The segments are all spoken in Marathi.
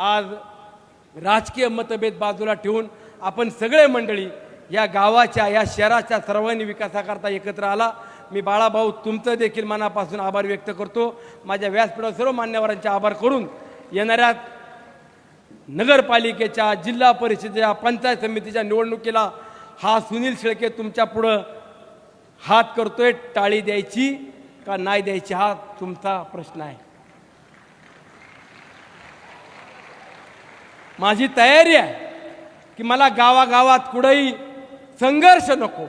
आज राजकीय मतभेद बाजूला ठेवून आपण सगळे मंडळी या गावाच्या या शहराच्या सर्वांनी विकासाकरता एकत्र आला. मी बाळाभाऊ तुमचं देखील मनापासून आभार व्यक्त करतो. माझ्या व्यासपीठावर सर्व मान्यवरांचे आभार करून येणाऱ्या नगरपालिकेच्या जिल्हा परिषदेच्या पंचायत समितीच्या निवडणुकीला हा सुनील शेळके तुमच्या पुढं हात करतोय. टाळी द्यायची का नाही द्यायची हा तुमचा प्रश्न आहे. माझी तयारी आहे की मला गावागावात कुठेही संघर्ष नको.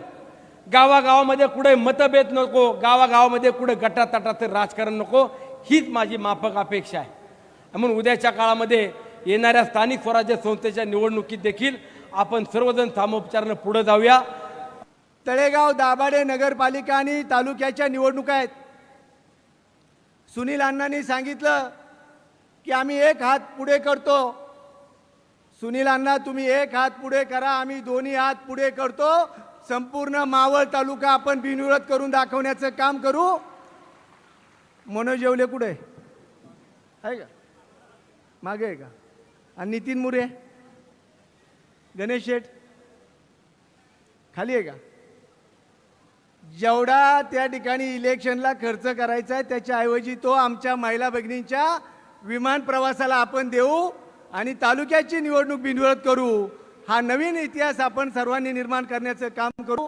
गावागावामध्ये कुठे मतभेद नको गावागावामध्ये कुठे गटातटाचं राजकारण नको हीच माझी माफक अपेक्षा आहे. म्हणून उद्याच्या काळामध्ये येणाऱ्या स्थानिक स्वराज्य संस्थेच्या निवडणुकीत देखील आपण सर्वजण सामोपचारानं पुढे जाऊया. तळेगाव दाभाडे नगरपालिका आणि तालुक्याच्या निवडणुका आहेत. सुनील अण्णांनी सांगितलं की आम्ही एक हात पुढे करतो. सुनीलांना तुम्ही एक हात पुढे करा आम्ही दोन्ही हात पुढे करतो. संपूर्ण मावळ तालुका आपण बिनविरोध करून दाखवण्याचं काम करू. मनोज जेवले कुठे? आहे का? मागे आहे का? आणि नितीन मुरे? गणेश शेठ? खाली आहे का? जेवढा त्या ठिकाणी इलेक्शनला खर्च करायचा आहे त्याच्याऐवजी तो आमच्या महिला भगिनींच्या विमान प्रवासाला आपण देऊ. आणि तालुक्याची निवडणूक बिनविरोध करू हा नवीन इतिहास आपण सर्वांनी निर्माण करण्याचं काम करू.